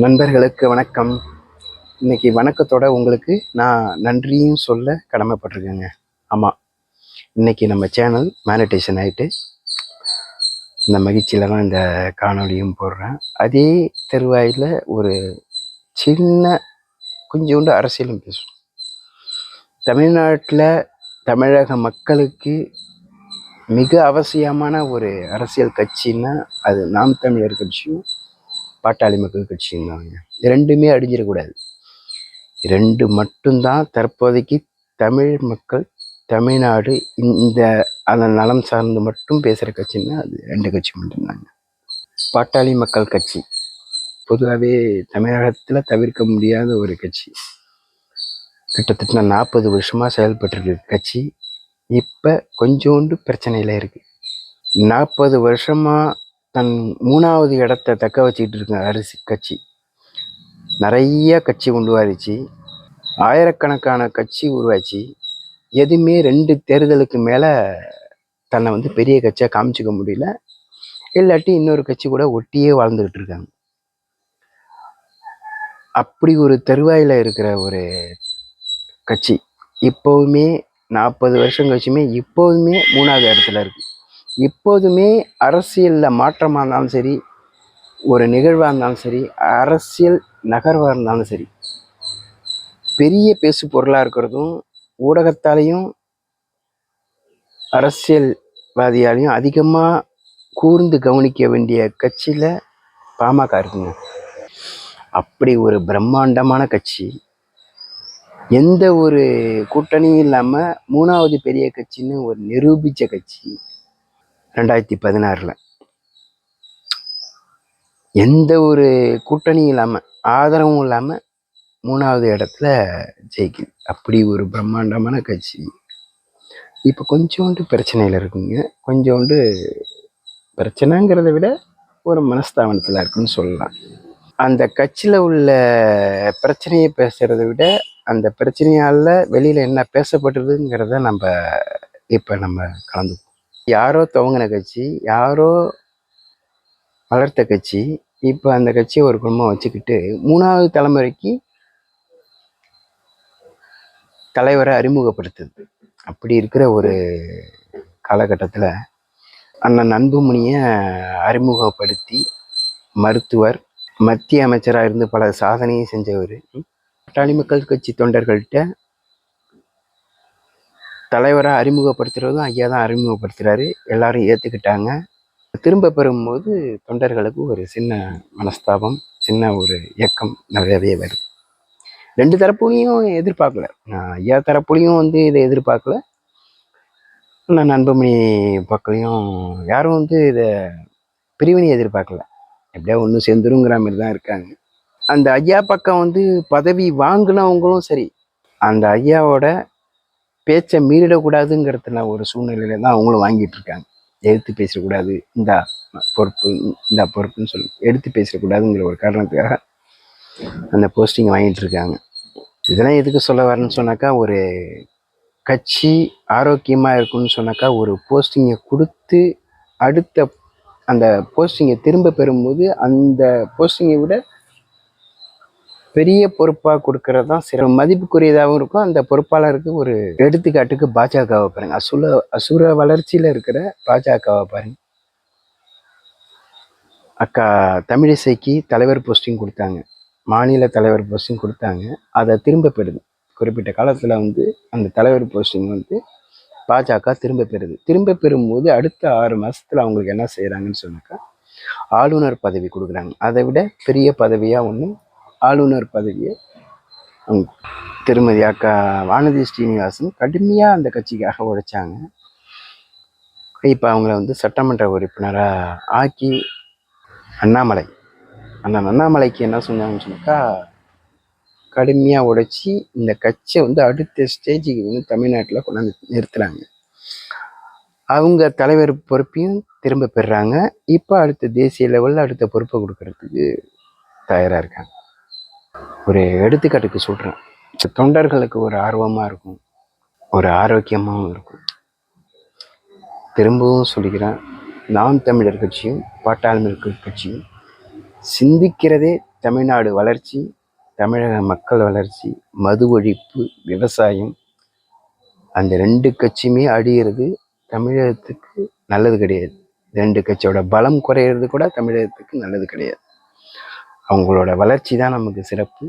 நண்பர்களுக்கு வணக்கம். இன்னைக்கு வணக்கத்தோட உங்களுக்கு நான் நன்றியும் சொல்ல கடமைப்பட்டிருக்கேங்க. ஆமாம் இன்றைக்கி நம்ம சேனல் மேனிடேஷன் ஆகிட்டு இந்த மகிழ்ச்சியில் தான் இந்த காணொளியும் போடுறேன். அதே தெருவாயில் ஒரு சின்ன கொஞ்சோண்டு அரசியலும் பேசும் தமிழ்நாட்டில் தமிழக மக்களுக்கு மிக அவசியமான ஒரு அரசியல் கட்சின்னா அது நாம் தமிழர் கட்சியும் பாட்டாளி மக்கள் கட்சியும் தாங்க ரெண்டுமே அடிஞ்சிடக்கூடாது ரெண்டு மட்டும்தான் தற்போதைக்கு தமிழ் மக்கள் தமிழ்நாடு இந்த அதன் நலம் சார்ந்து மட்டும் பேசுகிற கட்சின்னா அது ரெண்டு கட்சி மட்டும்தாங்க. பாட்டாளி மக்கள் கட்சி பொதுவாகவே தமிழகத்தில் தவிர்க்க முடியாத ஒரு கட்சி. கிட்டத்தட்ட நாற்பது வருஷமாக செயல்பட்டுருக்கு கட்சி. இப்போ கொஞ்சோண்டு பிரச்சனையில் இருக்குது நாற்பது வருஷமாக தன் மூணாவது இடத்த தக்க வச்சுக்கிட்டு இருக்க அரிசி கட்சி. நிறைய கட்சி உருவாச்சு ஆயிரக்கணக்கான கட்சி உருவாச்சு. எதுவுமே ரெண்டு தேர்தலுக்கு மேலே தன்னை வந்து பெரிய கட்சியாக காமிச்சிக்க முடியல. இல்லாட்டி இன்னொரு கட்சி கூட ஒட்டியே வாழ்ந்துக்கிட்டு இருக்காங்க. அப்படி ஒரு தருவாயில் இருக்கிற ஒரு கட்சி இப்போவுமே நாற்பது வருஷம் கழிச்சுமே இப்போதுமே மூணாவது இடத்துல இருக்குது எப்போதுமே அரசியலில் மாற்றமாக இருந்தாலும் சரி ஒரு நிகழ்வாக இருந்தாலும் சரி அரசியல் நகர்வாக இருந்தாலும் சரி பெரிய பேசு பொருளாக இருக்கிறதும் ஊடகத்தாலையும் அரசியல்வாதியாலையும் அதிகமாக கூர்ந்து கவனிக்க வேண்டிய கட்சியில் பாமக இருக்குங்க. அப்படி ஒரு பிரம்மாண்டமான கட்சி எந்த ஒரு கூட்டணியும் இல்லாமல் மூணாவது பெரிய கட்சின்னு ஒரு நிரூபித்த கட்சி ரெண்டாயிரத்தி பதினாறில். எந்த ஒரு கூட்டணியும் இல்லாமல் ஆதரவும் இல்லாமல் மூணாவது இடத்துல ஜெயிக்குது. அப்படி ஒரு பிரம்மாண்டமான கட்சி. இப்போ கொஞ்சோண்டு பிரச்சனையில் இருக்குங்க. கொஞ்சோண்டு பிரச்சனைங்கிறத விட ஒரு மனஸ்தாபனத்தில் இருக்குன்னு சொல்லலாம். அந்த கட்சியில் உள்ள பிரச்சனையை பேசுகிறத விட அந்த பிரச்சனையால் வெளியில் என்ன பேசப்படுதுங்கிறத நம்ம இப்போ நம்ம கலந்துப்போம். யாரோ துவங்கின கட்சி யாரோ வளர்த்த கட்சி இப்போ அந்த கட்சியை ஒரு குடும்பம் வச்சுக்கிட்டு மூணாவது தலைமுறைக்கு தலைவரை அறிமுகப்படுத்துது. அப்படி இருக்கிற ஒரு காலகட்டத்தில் அண்ணன் அன்புமணியை அறிமுகப்படுத்தி மருத்துவர் மத்திய அமைச்சராக இருந்து பல சாதனையும் செஞ்சவர். பாட்டாளி மக்கள் கட்சி தொண்டர்கள்ட்ட தலைவராக அறிமுகப்படுத்துகிறதும் ஐயா தான் அறிமுகப்படுத்துகிறாரு எல்லாரும் ஏற்றுக்கிட்டாங்க திரும்ப பெறும்போது தொண்டர்களுக்கு ஒரு சின்ன மனஸ்தாபம் சின்ன ஒரு இயக்கம் நிறையவே வருது ரெண்டு தரப்புலையும் எதிர்பார்க்கல. நான் ஐயா தரப்புலையும் வந்து இதை எதிர்பார்க்கல. நான் அன்புமணி பக்கலையும் யாரும் வந்து இதை பிரிவினை எதிர்பார்க்கல. எப்படியா ஒன்றும் சேர்ந்துருங்கிற மாதிரி தான் இருக்காங்க. அந்த ஐயா பக்கம் வந்து பதவி வாங்கினவங்களும் சரி அந்த ஐயாவோட பேச்சை மீறிடக்கூடாதுங்கிறதுல ஒரு சூழ்நிலையில தான் அவங்களும் வாங்கிட்டு இருக்காங்க எடுத்து பேசக்கூடாது இந்த பொறுப்பு இந்த பொறுப்புன்னு சொல்லி எடுத்து பேசக்கூடாதுங்கிற ஒரு காரணத்துக்காக அந்த போஸ்டிங் வாங்கிட்டு இருக்காங்க இதெல்லாம் எதுக்கு சொல்ல வரேன்னு சொன்னாக்கா ஒரு கட்சி ஆரோக்கியமாக இருக்குன்னு சொன்னாக்கா ஒரு போஸ்டிங்கை கொடுத்து அடுத்த அந்த போஸ்டிங்கை திரும்ப பெறும்போது அந்த போஸ்டிங்கை விட பெரிய பொறுப்பாக கொடுக்கறது தான் சிற மதிப்புக்குரியதாகவும் இருக்கும். அந்த பொறுப்பாளருக்கு ஒரு எடுத்துக்காட்டுக்கு பாஜகவை பாருங்க. அசுர அசுர வளர்ச்சியில் இருக்கிற பாஜகவை பாருங்க. அக்கா தமிழிசைக்கு தலைவர் போஸ்டிங் கொடுத்தாங்க. மாநில தலைவர் போஸ்டிங் கொடுத்தாங்க. அதை திரும்ப பெறுது. குறிப்பிட்ட காலத்தில் வந்து அந்த தலைவர் போஸ்டிங் வந்து பாஜக திரும்ப பெறுது. திரும்ப பெறும்போது அடுத்த ஆறு மாதத்தில் அவங்களுக்கு என்ன செய்கிறாங்கன்னு சொன்னாக்கா ஆளுநர் பதவி கொடுக்குறாங்க. அதை விட பெரிய பதவியாக ஒன்று ஆளுநர் பதவியை திருமதி அக்கா வானதி ஸ்ரீனிவாசன் கடுமையாக அந்த கட்சிக்காக உழைச்சாங்க. இப்போ அவங்கள வந்து சட்டமன்ற உறுப்பினராக ஆக்கி அண்ணாமலை. அண்ணன் அண்ணாமலைக்கு என்ன சொன்னாங்கன்னு சொன்னாக்கா கடுமையாக உடைச்சி இந்த கட்சியை வந்து அடுத்த ஸ்டேஜுக்கு வந்து தமிழ்நாட்டில் கொண்டாந்து நிறுத்துகிறாங்க அவங்க தலைவர் பொறுப்பையும் திரும்ப பெறுறாங்க. இப்போ அடுத்த தேசிய லெவலில் அடுத்த பொறுப்பை கொடுக்கறதுக்கு தயாராக இருக்காங்க. ஒரு எடுத்துக்காட்டுக்கு சொல்கிறேன் தொண்டர்களுக்கு ஒரு ஆர்வமாக இருக்கும். ஒரு ஆரோக்கியமாகவும் இருக்கும். திரும்பவும் சொல்கிறேன் நாம் தமிழர் கட்சியும் பாட்டாளி கட்சியும் சிந்திக்கிறதே தமிழ்நாடு வளர்ச்சி தமிழக மக்கள் வளர்ச்சி மது ஒழிப்பு விவசாயம். அந்த ரெண்டு கட்சியுமே அழியிறது தமிழகத்துக்கு நல்லது கிடையாது. ரெண்டு கட்சியோட பலம் குறையிறது கூட தமிழகத்துக்கு நல்லது கிடையாது. அவங்களோட வளர்ச்சி தான் நமக்கு சிறப்பு.